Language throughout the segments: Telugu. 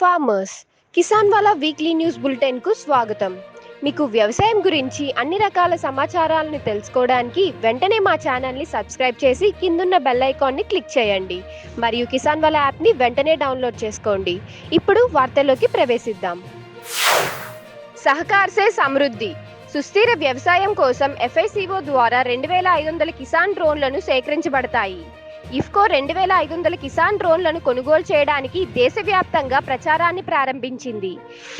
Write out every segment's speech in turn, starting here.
Farmers. Kisan Wala weekly news బులెటిన్కు స్వాగతం. మీకు వ్యవసాయం గురించి అన్ని రకాల సమాచారాలను తెలుసుకోవడానికి వెంటనే మా ఛానల్ని సబ్స్క్రైబ్ చేసి కిందున్న బెల్ ఐకాన్ని క్లిక్ చేయండి. మరియు కిసాన్ వాలా యాప్ని వెంటనే డౌన్లోడ్ చేసుకోండి. ఇప్పుడు వార్తల్లోకి ప్రవేశిద్దాం. సహకార్సే సమృద్ధి. సుస్థిర వ్యవసాయం కోసం ఎఫ్ఐసిఓ ద్వారా రెండు వేల ఐదు వందల కిసాన్ డ్రోన్లను సేకరించబడతాయి. ఇఫ్కో రెండు వేల ఐదు వందల కిసాన్ డ్రోన్లను కొనుగోలు చేయడానికి దేశవ్యాప్తంగా ప్రచారాన్ని ప్రారంభించింది.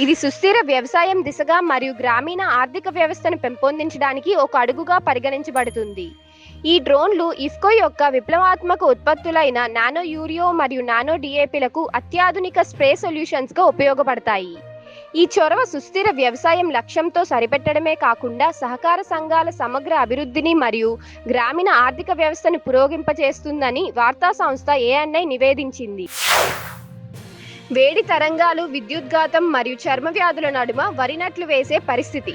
ఇది సుస్థిర వ్యవసాయం దిశగా మరియు గ్రామీణ ఆర్థిక వ్యవస్థను పెంపొందించడానికి ఒక అడుగుగా పరిగణించబడుతుంది. ఈ డ్రోన్లు ఇఫ్కో యొక్క విప్లవాత్మక ఉత్పత్తులైన నానో యూరియో మరియు నానో డిఏపిలకు అత్యాధునిక స్ప్రే సొల్యూషన్స్గా ఉపయోగపడతాయి. ఈ చొరవ సుస్థిర వ్యవసాయం లక్ష్యంతో సరిపెట్టడమే కాకుండా సహకార సంఘాల సమగ్ర అభివృద్ధిని మరియు గ్రామీణ ఆర్థిక వ్యవస్థను పురోగింపజేస్తుందని వార్తా సంస్థ ఏఎన్ఐ నివేదించింది. వేడి తరంగాలు విద్యుద్ఘాతం మరియు చర్మ వ్యాధుల నడుమ వరినట్లు వేసే పరిస్థితి.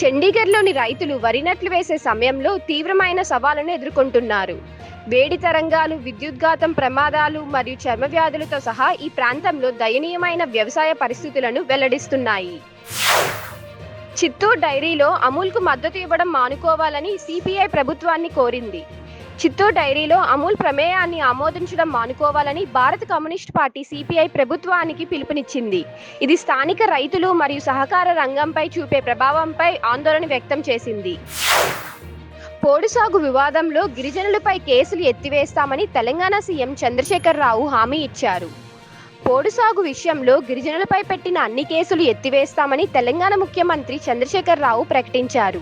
చండీగఢ్లోని రైతులు వరి నట్లు వేసే సమయంలో తీవ్రమైన సవాళ్ళను ఎదుర్కొంటున్నారు. వేడి తరంగాలు విద్యుద్ఘాతం ప్రమాదాలు మరియు చర్మ వ్యాధులతో సహా ఈ ప్రాంతంలో దయనీయమైన వ్యవసాయ పరిస్థితులను వెల్లడిస్తున్నాయి. చిత్తూరు డైరీలో అమూల్కు మద్దతు ఇవ్వడం మానుకోవాలని సిపిఐ ప్రభుత్వాన్ని కోరింది. చిత్తూరు డైరీలో అమూల్ ప్రమేయాన్ని ఆమోదించడం మానుకోవాలని భారత కమ్యూనిస్ట్ పార్టీ సిపిఐ ప్రభుత్వానికి పిలుపునిచ్చింది. ఇది స్థానిక రైతులు మరియు సహకార రంగంపై చూపే ప్రభావంపై ఆందోళన వ్యక్తం చేసింది. పోడు సాగు వివాదంలో గిరిజనులపై కేసులు ఎత్తివేస్తామని తెలంగాణ సీఎం చంద్రశేఖర్ రావు హామీ ఇచ్చారు. పోడు సాగు విషయంలో గిరిజనులపై పెట్టిన అన్ని కేసులు ఎత్తివేస్తామని తెలంగాణ ముఖ్యమంత్రి చంద్రశేఖర్ రావు ప్రకటించారు.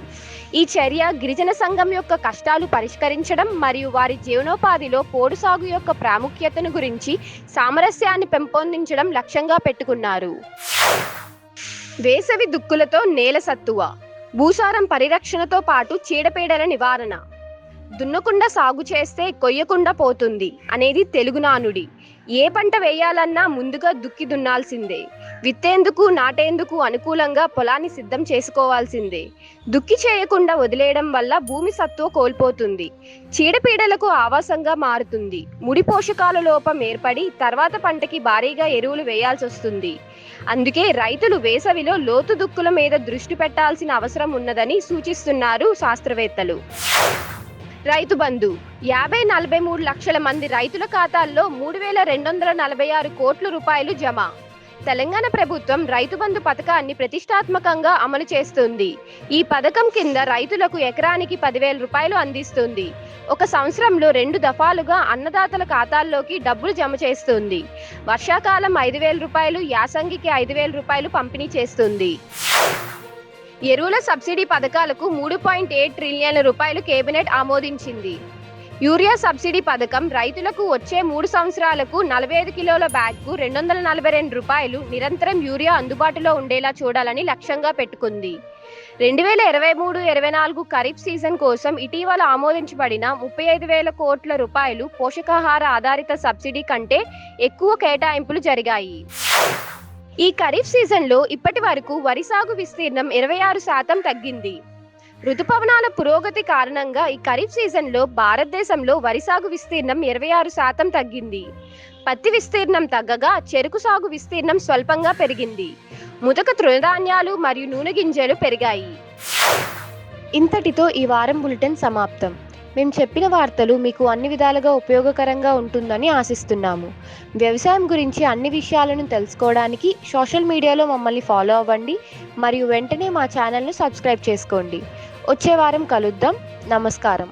ఈ చర్య గిరిజన సంఘం యొక్క కష్టాలు పరిష్కరించడం మరియు వారి జీవనోపాధిలో పోడు సాగు యొక్క ప్రాముఖ్యతను గురించి సామరస్యాన్ని పెంపొందించడం లక్ష్యంగా పెట్టుకున్నారు. వేసవి దుక్కులతో నేల సత్తువ భూసారం పరిరక్షణతో పాటు చీడపీడల నివారణ. దున్నకుండా సాగు చేస్తే కొయ్యకుండా పోతుంది అనేది తెలుగు నానుడి. ఏ పంట వేయాలన్నా ముందుగా దుక్కి దున్నాల్సిందే. విత్తేందుకు నాటేందుకు అనుకూలంగా పొలాన్ని సిద్ధం చేసుకోవాల్సిందే. దుక్కి చేయకుండా వదిలేయడం వల్ల భూమి సత్తువ కోల్పోతుంది. చీడపీడలకు ఆవాసంగా మారుతుంది. ముడి పోషకాల లోపం ఏర్పడి తర్వాత పంటకి భారీగా ఎరువులు వేయాల్సి వస్తుంది అందుకే రైతులు వేసవిలో లోతు దుక్కుల మీద దృష్టి పెట్టాల్సిన అవసరం ఉన్నదని సూచిస్తున్నారు శాస్త్రవేత్తలు. రైతు బంధు. యాభై నలభై మూడు లక్షల మంది రైతుల ఖాతాల్లో మూడు వేల రెండు వందల నలభై ఆరు కోట్ల రూపాయలు జమ. తెలంగాణ ప్రభుత్వం రైతు బంధు పథకాన్ని ప్రతిష్టాత్మకంగా అమలు చేస్తుంది. ఈ పథకం కింద రైతులకు ఎకరానికి పదివేల రూపాయలు అందిస్తుంది. ఒక సంవత్సరంలో రెండు దఫాలుగా అన్నదాతల ఖాతాల్లోకి డబ్బులు జమ చేస్తుంది. వర్షాకాలం ఐదు వేల రూపాయలు యాసంగికి ఐదు వేల రూపాయలు పంపిణీ చేస్తుంది. ఎరువుల సబ్సిడీ పథకాలకు మూడు పాయింట్ ఎయిట్ ట్రిలియన్ల రూపాయలు కేబినెట్ ఆమోదించింది. యూరియా సబ్సిడీ పథకం రైతులకు వచ్చే మూడు సంవత్సరాలకు నలభై ఐదు కిలోల బ్యాగ్కు రెండు వందల నలభై రెండు రూపాయలు నిరంతరం యూరియా అందుబాటులో ఉండేలా చూడాలని లక్ష్యంగా పెట్టుకుంది. రెండు వేల ఇరవై మూడు ఇరవై నాలుగు ఖరీఫ్ సీజన్ కోసం ఇటీవల ఆమోదించబడిన ముప్పై ఐదు వేల కోట్ల రూపాయలు పోషకాహార ఆధారిత సబ్సిడీ కంటే ఎక్కువ కేటాయింపులు జరిగాయి. ఈ ఖరీఫ్ సీజన్లో ఇప్పటి వరకు వరి సాగు విస్తీర్ణం ఇరవై ఆరు శాతం తగ్గింది. ఋతుపవనాల పురోగతి కారణంగా ఈ ఖరీఫ్ సీజన్లో భారతదేశంలో వరి సాగు విస్తీర్ణం ఇరవై ఆరు శాతం తగ్గింది. పత్తి విస్తీర్ణం తగ్గగా చెరుకు సాగు విస్తీర్ణం స్వల్పంగా పెరిగింది. ముదక తృణధాన్యాలు మరియు నూనె గింజలు పెరిగాయి. ఇంతటితో ఈ వారం బులెటిన్ సమాప్తం. మేము చెప్పిన వార్తలు మీకు అన్ని విధాలుగా ఉపయోగకరంగా ఉంటుందని ఆశిస్తున్నాము. వ్యవసాయం గురించి అన్ని విషయాలను తెలుసుకోవడానికి సోషల్ మీడియాలో మమ్మల్ని ఫాలో అవ్వండి మరియు వెంటనే మా ఛానల్ను సబ్స్క్రైబ్ చేసుకోండి. వచ్చే వారం కలుద్దాం. నమస్కారం.